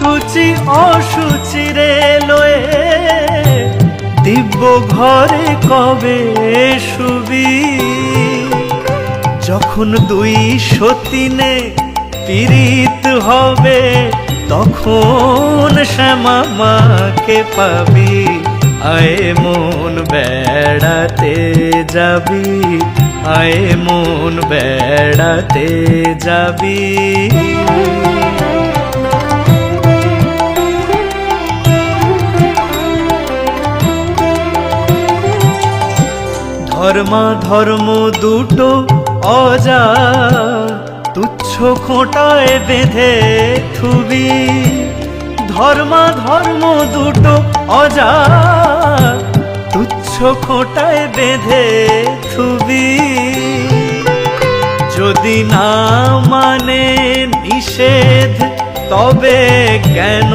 সূচি অসুচি রে লয়ে। দিব্য ঘরে কবে শুবি? যখন দুই সতীনে পীড়িত হবে, তখন শ্যামা মাকে পাবি। আয় মন বেড়াতে যাবি, আয় মন বেড়াতে যাবি। ধর্মা, ধর্ম দুটো অজা তুচ্ছ খোঁটায় বেঁধে থুবি। ধর্মা, ধর্ম দুটো অজা তুচ্ছ খোঁটায় বেঁধে থুবি। যদি না মানে নিষেধ, তবে কেন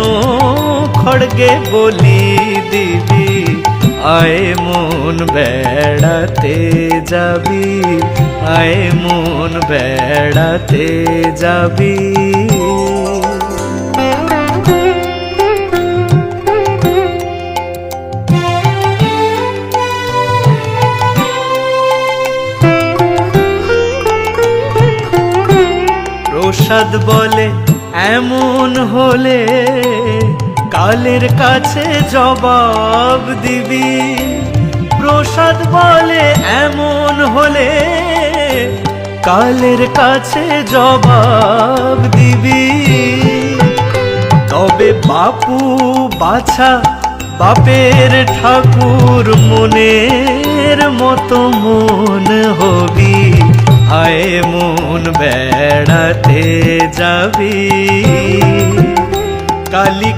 খড়গে বলি দিবি? আয় মন বেড়াতে যাবি আয় মন বেড়াতে যাবি। প্রসাদ বলে এমন হলে কালের কাছে জবাব দিবি। প্রসাদ বলে এমন হলে কালের কাছে জবাব দিবি। তবে বাপু বাছা বাপের ঠাকুর মনের মতো মন হবি। আয় মন বেড়াতে যাবি। কালি